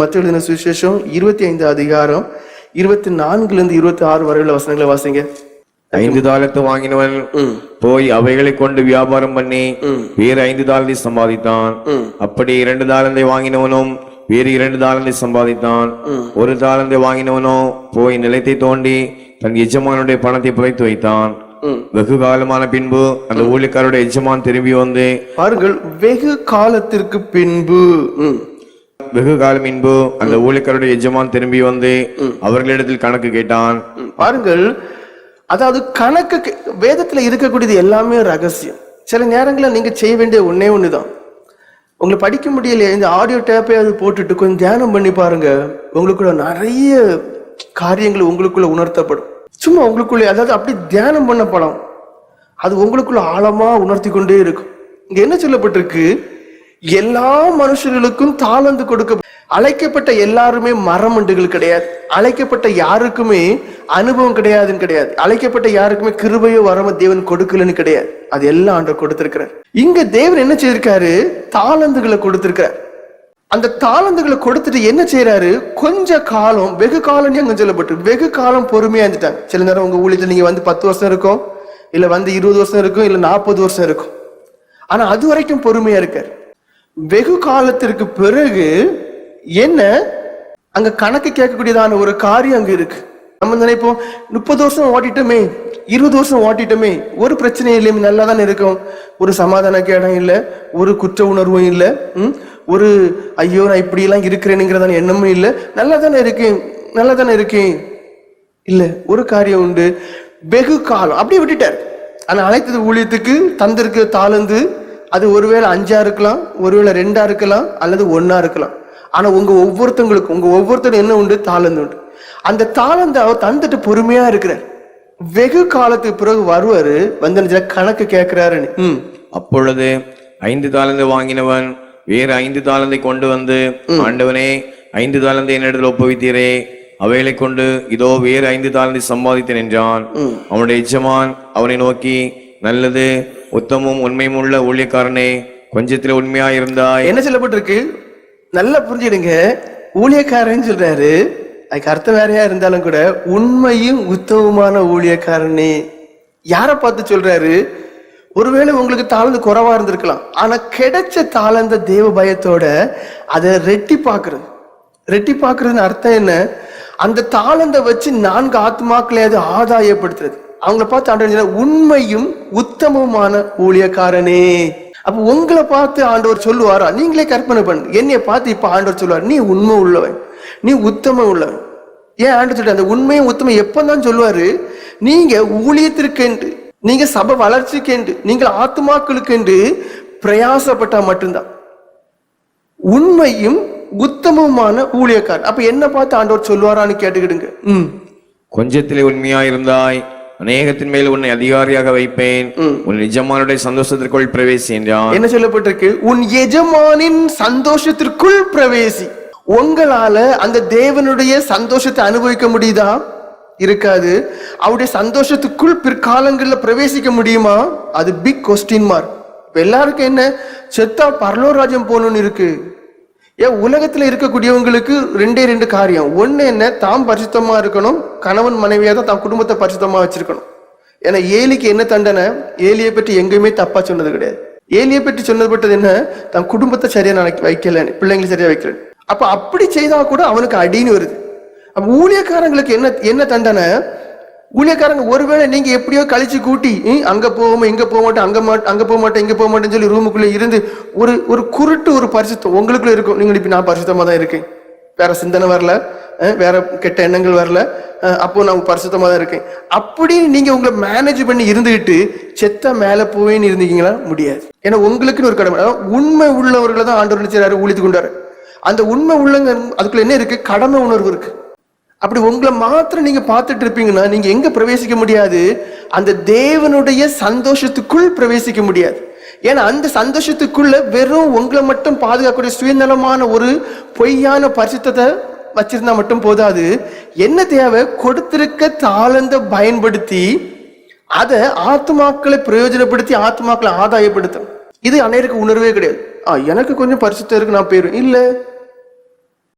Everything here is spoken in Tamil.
மத்திய எழுதின சுவிசேஷம் இருபத்தி ஐந்து அதிகாரம் இருபத்தி நான்குல இருந்து இருபத்தி ஆறு வரையுள்ள வசனங்களை வாசிங்க. ஐந்து தாளத்து வாங்கினவன் போய் அவைகளை கொண்டு வியாபாரம் பண்ணி வேறு ஐந்து தாளந்தை சம்பாதித்தான். அப்படி இரண்டு தாளந்தை வாங்கினவனும் வேறு இரண்டு தாளந்தை சம்பாதித்தான். ஒரு தாளந்தை வாங்கினவனோ போய் நிலத்தை தோண்டி தன் எஜமானுடைய பணத்தை புதைத்து வைத்தான். வெகு காலமான பின்பு அந்த ஊழியக்காரருடைய எஜமான் திரும்பி வந்து பாருங்கள் வெகு காலத்திற்கு பின்பு. வெகு காலம் பின்பு அந்த ஊழியக்காரருடைய எஜமான் திரும்பி வந்து அவர்களிடத்தில் கணக்கு கேட்டான். பாருங்கள் அதாவது கணக்கு வேதத்துல இருக்கக்கூடியது எல்லாமே ரகசியம். சில நேரங்களில் நீங்க செய்ய வேண்டிய ஒண்ணே ஒண்ணுதான். உங்களை படிக்க முடியலையே இந்த ஆடியோ டேப்பை அது போட்டுட்டு கொஞ்சம் தியானம் பண்ணி பாருங்க. உங்களுக்குள்ள நிறைய காரியங்கள் உங்களுக்குள்ள உணர்த்தப்படும். சும்மா உங்களுக்குள்ள அதாவது அப்படி தியானம் பண்ண படம் அது உங்களுக்குள்ள ஆழமா உணர்த்தி கொண்டே இருக்கும். இங்க என்ன சொல்லப்பட்டிருக்கு? எல்லா மனுஷர்களுக்கும் தாளந்து கொடுக்க அழைக்கப்பட்ட எல்லாருமே மரமண்டுகள் கிடையாது. அழைக்கப்பட்ட யாருக்குமே அனுபவம் கிடையாதுன்னு கிடையாது. அழைக்கப்பட்ட யாருக்குமே கிருபையோ வரம தேவன் கொடுக்கலன்னு கிடையாது. அது எல்லாம் ஆண்டு கொடுத்திருக்கிறார். இங்க தேவன் என்ன செய்திருக்காரு? தாளந்துகளை கொடுத்திருக்கிறார். அந்த தாளந்துகளை கொடுத்துட்டு என்ன செய்யறாரு கொஞ்ச காலம் வெகு காலம் அங்க சொல்லப்பட்டு வெகு காலம் பொறுமையா இருந்துட்டாங்க. சில நேரம் உங்க ஊழியத்தில் நீங்க வந்து பத்து வருஷம் இருக்கும் இல்ல வந்து இருபது வருஷம் இருக்கும் இல்ல நாற்பது வருஷம் இருக்கும். ஆனா அது வரைக்கும் பொறுமையா இருக்காரு. வெகு காலத்திற்கு பிறகு என்ன? அங்க கணக்கு கேட்கக்கூடியதான ஒரு காரியம் அங்க இருக்கு. நம்ம நினைப்போம் முப்பது வருஷம் ஓட்டிட்டோமே இருபது வருஷம் ஓட்டிட்டோமே ஒரு பிரச்சனையும் இல்லையே நல்லா தானே இருக்கும். ஒரு சமாதான கேடம் இல்லை ஒரு குற்ற உணர்வும் இல்லை ம்? ஒரு ஐயோ நான் இப்படியெல்லாம் இருக்கிறேனுங்கிறதான எண்ணமும் இல்லை. நல்லா தானே இருக்கேன் நல்லா தானே இருக்கேன். இல்லை ஒரு காரியம் உண்டு. வெகு காலம் அப்படியே விட்டுட்டார். ஆனால் அழைத்தது ஊழியத்துக்கு தந்திருக்கு தாளந்து அது ஒருவேளை அஞ்சா இருக்கலாம் ஒருவேளை ரெண்டா இருக்கலாம் அல்லது ஒண்ணா இருக்கலாம். ஆனா உங்க ஒவ்வொருத்தங்களுக்கும் உங்க ஒவ்வொருத்தரும் என்ன உண்டு? தாளந்து உண்டு. அந்த தாளந்து அவர் தந்துட்டு பொறுமையா இருக்கிறார். வெகு காலத்துக்கு பிறகு வருவாரு வந்து? கணக்கு கேட்கிறாருன்னு ம். அப்பொழுது ஐந்து தாளந்து வாங்கினவன் வேறு ஐந்து தாளந்தை கொண்டு வந்து ஆண்டவனே ஐந்து தாளந்தை என்னிடத்தில் ஒப்புவித்தீரே. அவைகளை கொண்டு இதோ வேறு ஐந்து தாளந்தை சம்பாதித்தேன் என்றான். அவனுடைய எஜமான் அவனை நோக்கி நல்லது உத்தமும் உண்மையும் உள்ள ஊழியக்காரனே கொஞ்சத்தில் உண்மையா இருந்தா என்ன சொல்லப்பட்டிருக்கு? நல்லா புரிஞ்சிடுங்க ஊழியக்காரன் சொல்றாரு. அதுக்கு அர்த்தம் வேறையா இருந்தாலும் கூட உண்மையும் உத்தமமான ஊழியக்காரனே. யாரை பார்த்து சொல்றாரு? ஒருவேளை உங்களுக்கு தாழ்ந்து குறைவா இருந்திருக்கலாம். ஆனா கிடைச்ச தாழ்ந்த தேவ பயத்தோட அதை ரெட்டி பாக்குறது ரெட்டி பாக்குறதுன்னு அர்த்தம் என்ன? அந்த தாளந்தை வச்சு நான்கு ஆத்மாக்களை அது ஆதாயப்படுத்துறது. அவங்கள பார்த்து ஆண்டவர் உண்மையும் உத்தமமான ஊழியக்காரனே. அப்ப உங்களை பார்த்து ஆண்டவர் சொல்லுவாரா? நீங்களே கற்பனை பண்ணு. என்னைய பார்த்து இப்ப ஆண்டவர் சொல்லுவார் நீ உண்மை உள்ளவன். நீ உத்தம உள்ளவன். ஏன் ஆண்டவர் சொல்ற அந்த உண்மையும் உத்தமம் எப்பதான் சொல்லுவாரு? நீங்க ஊழியத்திற்கென்று நீங்க சபை வளர்ச்சிக்கென்று நீங்கள் ஆத்மாக்களுக்கென்று பிரயாசப்பட்டா மட்டும்தான். உண்மையும் உத்தமமான ஊழியக்காரன். அப்ப என்ன பார்த்து ஆண்டவர் சொல்லுவாரான்னு கேட்டுக்கிடுங்க. ம். கொஞ்சத்திலே உண்மையா இருந்தாய் அநேகத்தின் மேல் உன்னை அதிகாரியாக வைப்பேன். உன் நிஜமானுடைய சந்தோஷத்திற்குள் பிரவேசி என்றான் என்ன சொல்லப்பட்டிருக்கு? உன் எஜமானின் சந்தோஷத்திற்குள் பிரவேசி. உங்களால அந்த தேவனுடைய சந்தோஷத்தை அனுபவிக்க முடியுதா? இருக்காது. அவருடைய சந்தோஷத்துக்குள் பிற்காலங்கள்ல பிரவேசிக்க முடியுமா? அது பிக் கொஸ்டின் மார்க் இப்ப எல்லாருக்கும் என்ன? செத்தா பரலோராஜ்யம் போகணும்னு இருக்கு. ஏன் உலகத்துல இருக்கக்கூடியவங்களுக்கு ரெண்டே ரெண்டு காரியம். ஒண்ணு என்ன தாம் பரிசுத்தமா இருக்கணும் கணவன் மனைவியாக தான் தாம் குடும்பத்தை பரிசுத்தமா வச்சிருக்கணும். ஏன்னா ஏலிக்கு என்ன தண்டனை? ஏலியை பற்றி எங்கேயுமே தப்பா சொன்னது கிடையாது. ஏலியை பற்றி சொன்னது என்ன? தன் குடும்பத்தை சரியா நினைக்க வைக்கலன்னு பிள்ளைங்களை சரியா வைக்கல அப்போ அப்படி செய்தால் கூட அவனுக்கு அடின்னு வருது. அப்போ ஊழியக்காரங்களுக்கு என்ன என்ன தண்டனை? ஊழியக்காரங்க ஒருவேளை நீங்க எப்படியோ கழிச்சு கூட்டி ம், அங்க போகாம இங்க போக மாட்டேன் அங்க மாட்டேன் அங்க போக மாட்டேன் இங்க போக மாட்டேன்னு சொல்லி ரூமுக்குள்ள இருந்து ஒரு ஒரு குருட்டு ஒரு பரிசுத்தம் உங்களுக்குள்ள இருக்கும். நீங்க இப்ப நான் பரிசுத்தமா தான் இருக்கேன். வேற சிந்தனை வரல. வேற கெட்ட எண்ணங்கள் வரல. அப்போ நான் பரிசுத்தமா தான் இருக்கேன். அப்படி நீங்க உங்களை மேனேஜ் பண்ணி இருந்துகிட்டு செத்த மேல போவேன்னு இருந்தீங்களா? முடியாது. ஏன்னா உங்களுக்குன்னு ஒரு கடமை. உண்மை உள்ளவர்களை தான் ஆண்டவர் நினைச்சாரு ஊழித்து கொண்டாரு அந்த உண்மை உள்ளங்க அதுக்குள்ள என்ன இருக்கு? கடமை உணர்வு இருக்கு. அப்படி உங்களை மாத்திரம் நீங்க பார்த்துட்டு இருப்பீங்கன்னா நீங்க எங்க பிரவேசிக்க முடியாது? அந்த தேவனுடைய சந்தோஷத்துக்குள் பிரவேசிக்க முடியாது. ஏன்னா அந்த சந்தோஷத்துக்குள்ள வெறும் உங்களை மட்டும் பாதுகாக்கக்கூடிய சுயநலமான ஒரு பொய்யான பரிசுத்தத்தை வச்சிருந்தா மட்டும் போதாது. என்ன தேவை? கொடுத்திருக்க தாளந்த பயன்படுத்தி அதை ஆத்மாக்களை பிரயோஜனப்படுத்தி ஆத்மாக்களை ஆதாயப்படுத்தும் இது அனைவருக்கு உணர்வே கிடையாது. ஆ எனக்கு கொஞ்சம் பரிசுத்தம் இருக்கு நான் போயிடுவேன். இல்லை.